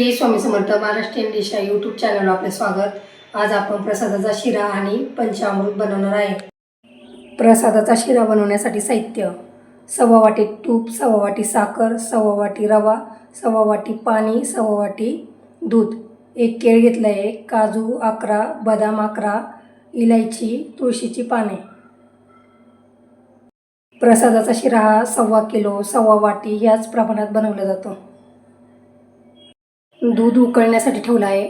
Shri Swami Samarth Maharashtrian dish या YouTube चॅनलवर आपले स्वागत. आज आपण प्रसादाचा शिरा आणि पंचामृत बनवणार आहे. प्रसादाचा शिरा बनवण्यासाठी साहित्य. सव्वा वाटी तूप सव्वा वाटी साखर सव्वा वाटी रवा सव्वा वाटी पाणी सव्वा वाटी दूध. एक केळ घेतलं आहे काजू अकरा बदाम अकरा इलायची तुळशीची पाने. प्रसादाचा शिरा हा सव्वा किलो सव्वा वाटी याच प्रमाणात बनवला जातो. दूध उकळण्यासाठी ठेवलं आहे.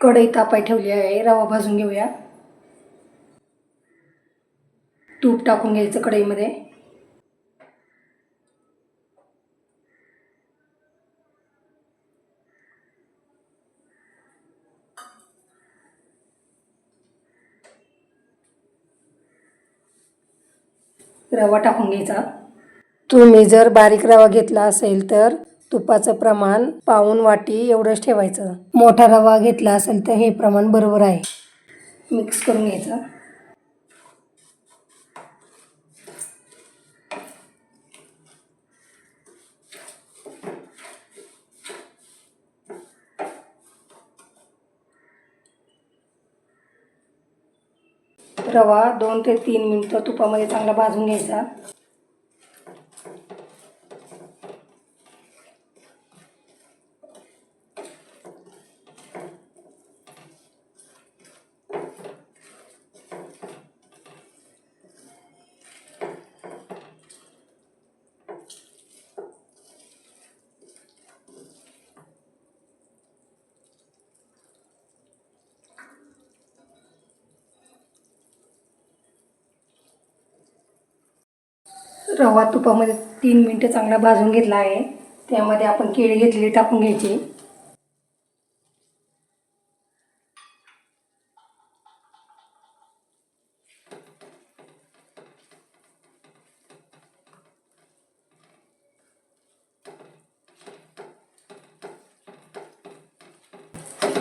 कढई तापाय ठेवली आहे. रवा भाजून घेऊया. तूप टाकून घ्यायचं कढईमध्ये. रवा टाकून घ्यायचा. तुम्ही जर बारीक रवा घेतला असेल तर तुपाचं प्रमाण पाऊन वाटी एवढंच ठेवायचं. मोठा रवा घेतला असेल तर हे प्रमाण बरोबर आहे. मिक्स करून घ्यायचं. रवा दोन ते तीन मिनटं तुपामध्ये चांगला भाजून घ्यायचा. रवा तुपामध्ये तीन मिनटं चांगला भाजून घेतला आहे. त्यामध्ये आपण केळी घेतलेली टाकून घ्यायची.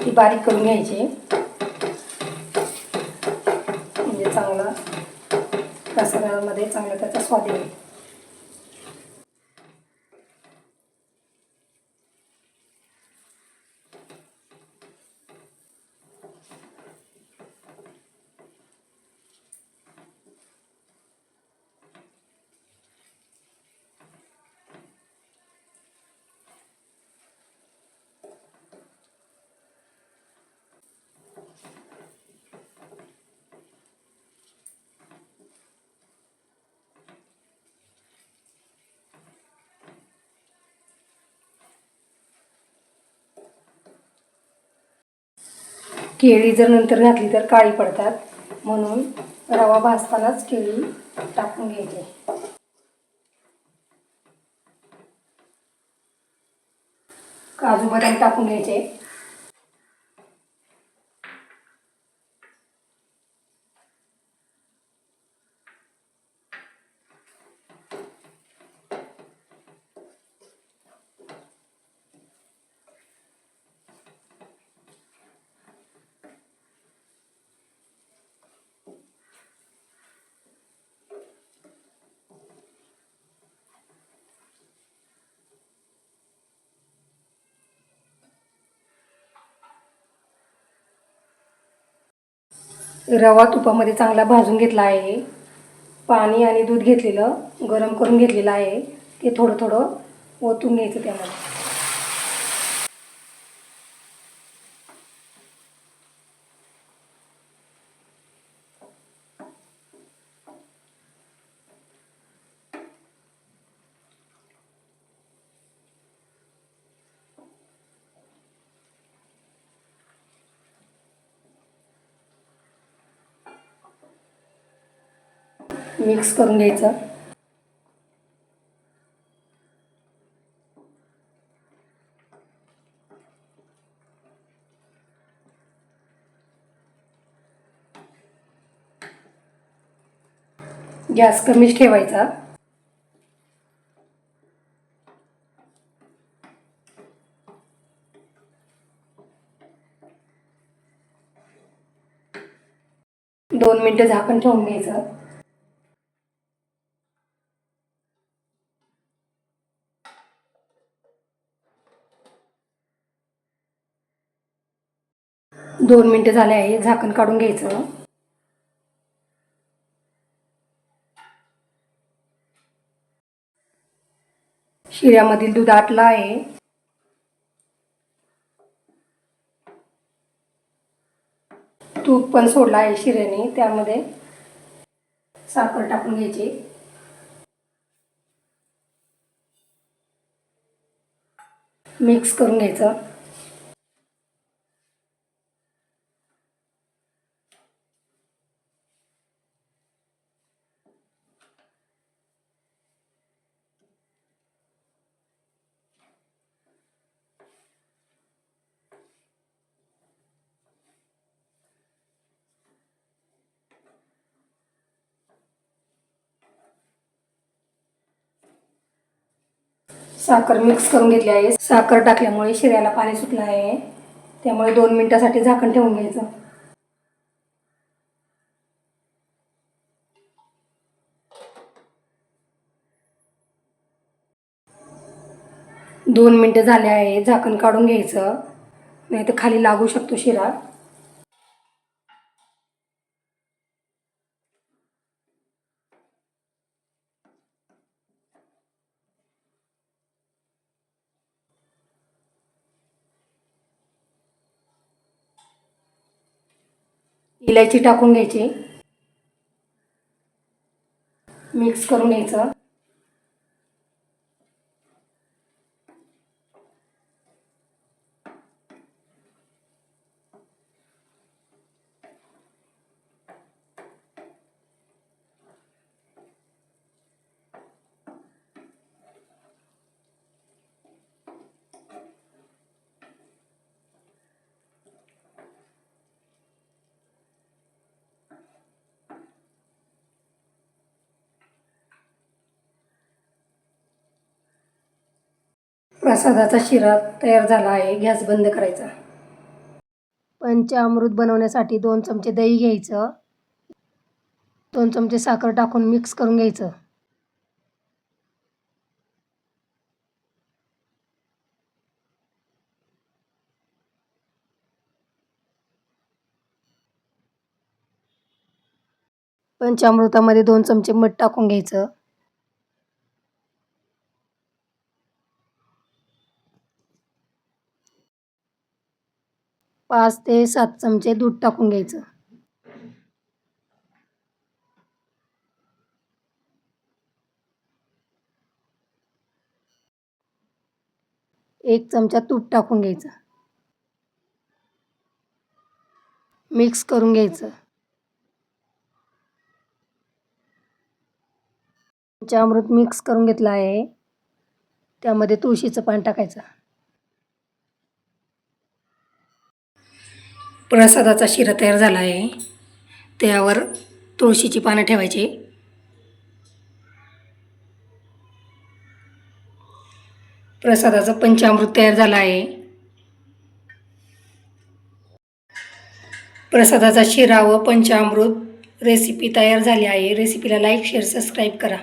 ती बारीक करून घ्यायची म्हणजे चांगला प्रसादामध्ये चांगला त्याचा स्वाद येईल. केळी जर नंतर घातली तर काळी पडतात. म्हणून रवा भाजतानाच केळी टाकून घ्यायची. काजू बदाम टाकून घ्यायचे. रवा तुपामध्ये चांगला भाजून घेतला आहे. पाणी आणि दूध घेतलेलं गरम करून घेतलेलं आहे. ते थोडं थोडं ओतून घ्यायचं त्यामध्ये. मिक्स करून घ्यायचं. गॅस कमीच ठेवायचा. दोन मिनटं झाकण ठेवून घ्यायचं. दोन मिनटं झाले आहे झाकण काढून घ्यायचं. शिऱ्यामधील दूध आटलं आहे. तूप पण सोडलं आहे शिऱ्याने त्यामध्ये साखर टाकून घ्यायची. मिक्स करून घ्यायचं. साखर मिक्स करून घेतली आहे. साखर टाकल्यामुळे शिऱ्याला पाणी सुटलं आहे. त्यामुळे दोन मिनिटासाठी झाकण ठेवून घ्यायचं. दोन मिनटं झाले आहे झाकण काढून घ्यायचं. नाही तर खाली लागू शकतो शिरा. इलायची टाकून घ्यायची. मिक्स करून घ्यायचं. प्रसादाचा शिरा तयार झाला आहे. गॅस बंद करायचा. पंचामृत बनवण्यासाठी दोन चमचे दही घ्यायचं. दोन चमचे साखर टाकून मिक्स करून घ्यायचं. पंचामृतामध्ये दोन चमचे मध टाकून घ्यायचं. पाच ते सात चमचे दूध टाकून घ्यायचं. एक चमचा तूप टाकून घ्यायचं. मिक्स करून घ्यायचं. पंचामृत मिक्स करून घेतलं आहे. त्यामध्ये तुळशीचं पान टाकायचं. प्रसादाचा शिरा तयार झाला आहे. त्यावर तुळशीची पानं ठेवायची. प्रसादाचं पंचामृत तयार झालं आहे. प्रसादाचा शिरा व पंचामृत रेसिपी तयार झाली आहे. रेसिपीला लाईक शेअर सबस्क्राईब करा.